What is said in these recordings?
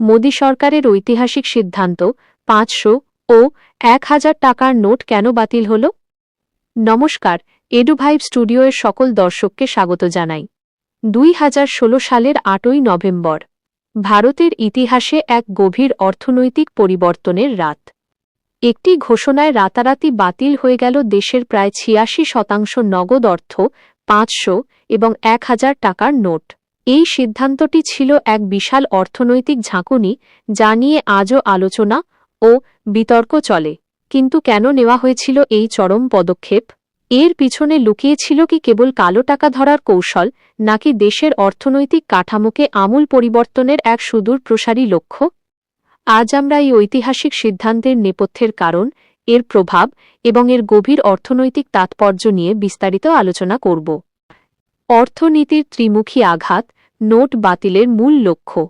মোদী সরকারের ঐতিহাসিক সিদ্ধান্ত, পাঁচশো ও এক হাজার টাকার নোট কেন বাতিল হল? নমস্কার এডুভাইব স্টুডিওয়ের সকল দর্শককে স্বাগত জানাই। দুই হাজার ষোলো সালের আটই নভেম্বর, ভারতের ইতিহাসে এক গভীর অর্থনৈতিক পরিবর্তনের রাত। একটি ঘোষণায় রাতারাতি বাতিল হয়ে গেল দেশের প্রায় ছিয়াশি শতাংশ নগদ অর্থ, পাঁচশো এবং এক হাজার টাকার নোট। এই সিদ্ধান্তটি ছিল এক বিশাল অর্থনৈতিক ঝাঁকুনি যা নিয়ে আজও আলোচনা ও বিতর্ক চলে। কিন্তু কেন নেওয়া হয়েছিল এই চরম পদক্ষেপ? এর পিছনে লুকিয়েছিল কি কেবল কালো টাকা ধরার কৌশল, নাকি দেশের অর্থনৈতিক কাঠামোকে আমূল পরিবর্তনের এক সুদূর প্রসারী লক্ষ্য? আজ আমরা এই ঐতিহাসিক সিদ্ধান্তের নেপথ্যের কারণ, এর প্রভাব এবং এর গভীর অর্থনৈতিক তাৎপর্য নিয়ে বিস্তারিত আলোচনা করব। অর্থনীতির ত্রিমুখী আঘাত নোট বাতিলের মূল লক্ষ্য।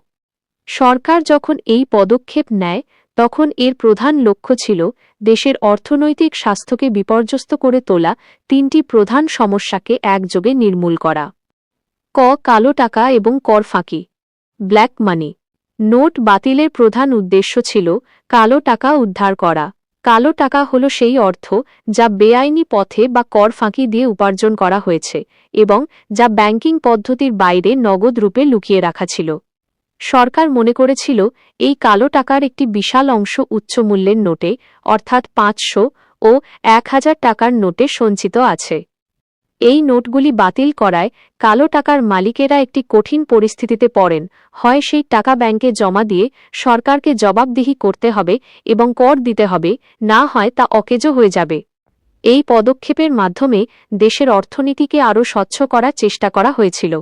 সরকার যখন এই পদক্ষেপ নেয়, তখন এর প্রধান লক্ষ্য ছিল দেশের অর্থনৈতিক স্বাস্থ্যকে বিপর্যস্ত করে তোলা তিনটি প্রধান সমস্যাকে একযোগে নির্মূল করা। ক, কালো টাকা এবং কর ফাঁকি। Black money. নোট বাতিলের প্রধান উদ্দেশ্য ছিল কালো টাকা উদ্ধার করা। কালো টাকা হল সেই অর্থ যা বেআইনি পথে বা কর ফাঁকি দিয়ে উপার্জন করা হয়েছে এবং যা ব্যাংকিং পদ্ধতির বাইরে নগদ রূপে লুকিয়ে রাখা ছিল। সরকার মনে করেছিল, এই কালো টাকার একটি বিশাল অংশ উচ্চ মূল্যের নোটে, অর্থাৎ পাঁচশো ও এক হাজার টাকার নোটে সঞ্চিত আছে। এই নোটগুলি বাতিল করায় কালো টাকার মালিকেরা একটি কঠিন পরিস্থিতিতে পড়েন। হয় সেই টাকা ব্যাংকে জমা দিয়ে সরকারকে জবাবদিহি করতে হবে এবং কর দিতে হবে, না হয় তা অকেজো হয়ে যাবে। এই পদক্ষেপের মাধ্যমে দেশের অর্থনীতিকে আরও স্বচ্ছ করার চেষ্টা করা হয়েছিল।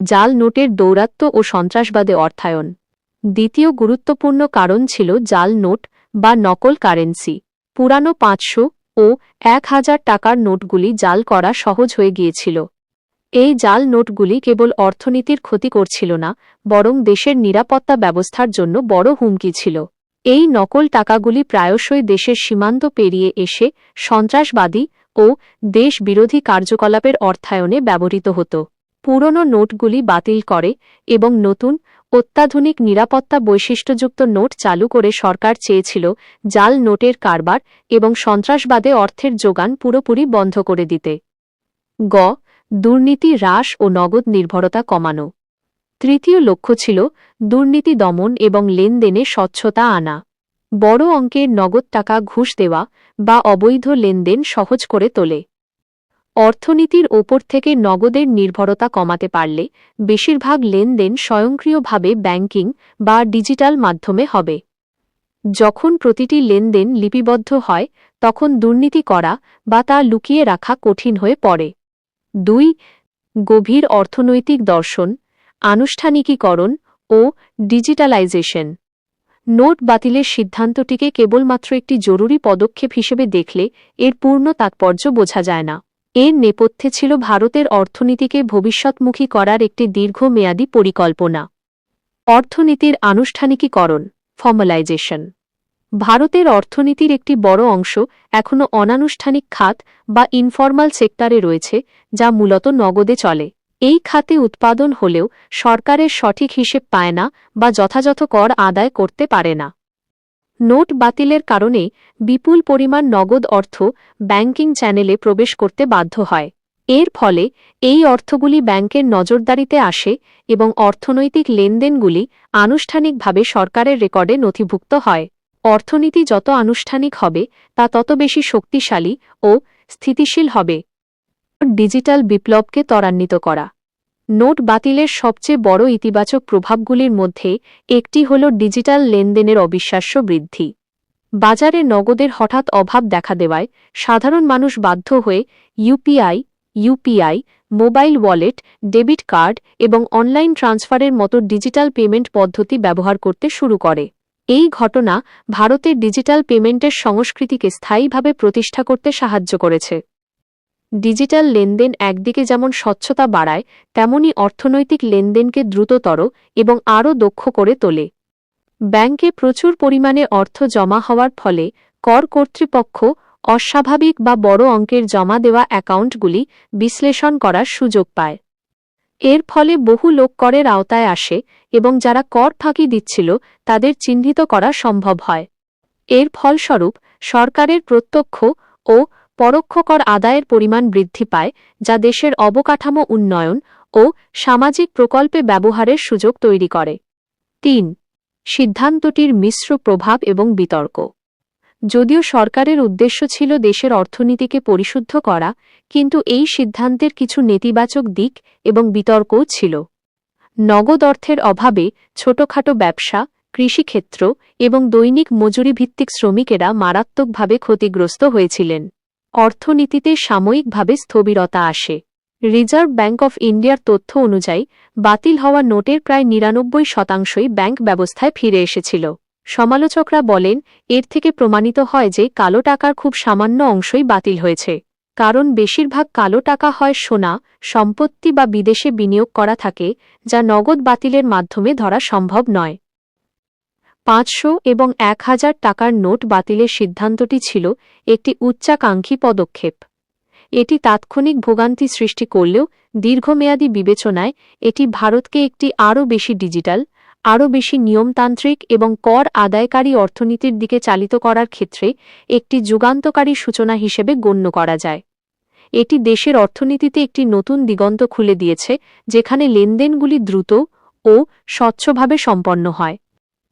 জাল নোটের দৌরাত্ম্য ও সন্ত্রাসবাদে অর্থায়ন। দ্বিতীয় গুরুত্বপূর্ণ কারণ ছিল জাল নোট বা নকল কারেন্সি। পুরানো পাঁচশো ও এক হাজার টাকার নোটগুলি জাল করা সহজ হয়ে গিয়েছিল। এই জাল নোটগুলি কেবল অর্থনীতির ক্ষতি করছিল না, বরং দেশের নিরাপত্তা ব্যবস্থার জন্য বড় হুমকি ছিল। এই নকল টাকাগুলি প্রায়শই দেশের সীমান্ত পেরিয়ে এসে সন্ত্রাসবাদী ও দেশ বিরোধী কার্যকলাপের অর্থায়নে ব্যবহৃত হতো। পুরনো নোটগুলি বাতিল করে এবং নতুন অত্যাধুনিক নিরাপত্তা বৈশিষ্ট্যযুক্ত নোট চালু করে সরকার চেয়েছিল জাল নোটের কারবার এবং সন্ত্রাসবাদে অর্থের যোগান পুরোপুরি বন্ধ করে দিতে। গ. দুর্নীতি হ্রাস ও নগদ নির্ভরতা কমানো। তৃতীয় লক্ষ্য ছিল দুর্নীতি দমন এবং লেনদেনে স্বচ্ছতা আনা। বড় অঙ্কের নগদ টাকা ঘুষ দেওয়া বা অবৈধ লেনদেন সহজ করে তোলে। অর্থনীতির ওপর থেকে নগদের নির্ভরতা কমাতে পারলে বেশিরভাগ লেনদেন স্বয়ংক্রিয়ভাবে ব্যাংকিং বা ডিজিটাল মাধ্যমে হবে। যখন প্রতিটি লেনদেন লিপিবদ্ধ হয়, তখন দুর্নীতি করা বা তা লুকিয়ে রাখা কঠিন হয়ে পড়ে। দুই, গভীর অর্থনৈতিক দর্শন, আনুষ্ঠানিকীকরণ ও ডিজিটালাইজেশন। নোট বাতিলের সিদ্ধান্তটিকে কেবলমাত্র একটি জরুরি পদক্ষেপ হিসেবে দেখলে এর পূর্ণ তাৎপর্য বোঝা যায় না। এর নেপথ্যে ছিল ভারতের অর্থনীতিকে ভবিষ্যৎমুখী করার একটি দীর্ঘমেয়াদী পরিকল্পনা। অর্থনীতির আনুষ্ঠানিকীকরণ ফর্মালাইজেশন ভারতের অর্থনীতির একটি বড় অংশ এখনও অনানুষ্ঠানিক খাত বা ইনফর্মাল সেক্টরে রয়েছে, যা মূলত নগদে চলে। এই খাতে উৎপাদন হলেও সরকারের সঠিক হিসেব পায় না বা যথাযথ কর আদায় করতে পারে না। নোট বাতিলের কারণে বিপুল পরিমাণ নগদ অর্থ ব্যাংকিং চ্যানেলে প্রবেশ করতে বাধ্য হয়। এর ফলে এই অর্থগুলি ব্যাংকের নজরদারিতে আসে এবং অর্থনৈতিক লেনদেনগুলি আনুষ্ঠানিকভাবে সরকারের রেকর্ডে নথিভুক্ত হয়। অর্থনীতি যত আনুষ্ঠানিক হবে, তা তত বেশি শক্তিশালী ও স্থিতিশীল হবে। ডিজিটাল বিপ্লবকে ত্বরান্বিত করা। নোট বাতিলের সবচেয়ে বড় ইতিবাচক প্রভাবগুলির মধ্যে একটি হল ডিজিটাল লেনদেনের অবিশ্বাস্য বৃদ্ধি। বাজারে নগদের হঠাৎ অভাব দেখা দেওয়ায় সাধারণ মানুষ বাধ্য হয়ে UPI UPI mobile wallet, debit card এবং অনলাইন ট্রান্সফারের মতো ডিজিটাল পেমেন্ট পদ্ধতি ব্যবহার করতে শুরু করে। এই ঘটনা ভারতের ডিজিটাল পেমেন্টের সংস্কৃতিকে স্থায়ীভাবে প্রতিষ্ঠা করতে সাহায্য করেছে। ডিজিটাল লেনদেন একদিকে যেমন স্বচ্ছতা বাড়ায়, তেমনি অর্থনৈতিক লেনদেনকে দ্রুততর এবং আরও দক্ষ করে তোলে। ব্যাংকে প্রচুর পরিমাণে অর্থ জমা হওয়ার ফলে কর কর্তৃপক্ষ অস্বাভাবিক বা বড় অঙ্কের জমা দেওয়া অ্যাকাউন্টগুলি বিশ্লেষণ করার সুযোগ পায়। এর ফলে বহু লোক করের আওতায় আসে এবং যারা কর ফাঁকি দিচ্ছিল তাদের চিহ্নিত করা সম্ভব হয়। এর ফলস্বরূপ সরকারের প্রত্যক্ষ ও পরোক্ষ কর আদায়ের পরিমাণ বৃদ্ধি পায়, যা দেশের অবকাঠামো উন্নয়ন ও সামাজিক প্রকল্পে ব্যবহারের সুযোগ তৈরি করে। তিন, সিদ্ধান্তটির মিশ্র প্রভাব এবং বিতর্ক। যদিও সরকারের উদ্দেশ্য ছিল দেশের অর্থনীতিকে পরিশুদ্ধ করা, কিন্তু এই সিদ্ধান্তের কিছু নেতিবাচক দিক এবং বিতর্কও ছিল। নগদ অর্থের অভাবে ছোটখাটো ব্যবসা, কৃষিক্ষেত্র এবং দৈনিক মজুরিভিত্তিক শ্রমিকেরা মারাত্মকভাবে ক্ষতিগ্রস্ত হয়েছিলেন। অর্থনীতিতে সাময়িকভাবে স্থবিরতা আসে। রিজার্ভ ব্যাংক অফ ইন্ডিয়ার তথ্য অনুযায়ী, বাতিল হওয়া নোটের প্রায় নিরানব্বই শতাংশই ব্যাংক ব্যবস্থায় ফিরে এসেছিল। সমালোচকরা বলেন, এর থেকে প্রমাণিত হয় যে কালো টাকার খুব সামান্য অংশই বাতিল হয়েছে। কারণ বেশিরভাগ কালো টাকা হয় সোনা, সম্পত্তি বা বিদেশে বিনিয়োগ করা থাকে, যা নগদ বাতিলের মাধ্যমে ধরা সম্ভব নয়। পাঁচশো এবং এক হাজার টাকার নোট বাতিলের সিদ্ধান্তটি ছিল একটি উচ্চাকাঙ্ক্ষী পদক্ষেপ। এটি তাৎক্ষণিক ভোগান্তি সৃষ্টি করলেও দীর্ঘমেয়াদী বিবেচনায় এটি ভারতকে একটি আরও বেশি ডিজিটাল, আরও বেশি নিয়মতান্ত্রিক এবং কর আদায়কারী অর্থনীতির দিকে চালিত করার ক্ষেত্রে একটি যুগান্তকারী সূচনা হিসেবে গণ্য করা যায়। এটি দেশের অর্থনীতিতে একটি নতুন দিগন্ত খুলে দিয়েছে, যেখানে লেনদেনগুলি দ্রুত ও স্বচ্ছভাবে সম্পন্ন হয়।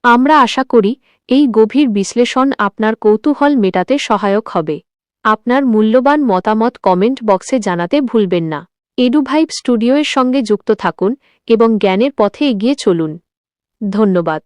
আমরা আশা করি, এই গভীর বিশ্লেষণ আপনার কৌতূহল মেটাতে সহায়ক হবে। আপনার মূল্যবান মতামত কমেন্ট বক্সে জানাতে ভুলবেন না। এডুভাইব স্টুডিওয়ের সঙ্গে যুক্ত থাকুন এবং জ্ঞানের পথে এগিয়ে চলুন। ধন্যবাদ।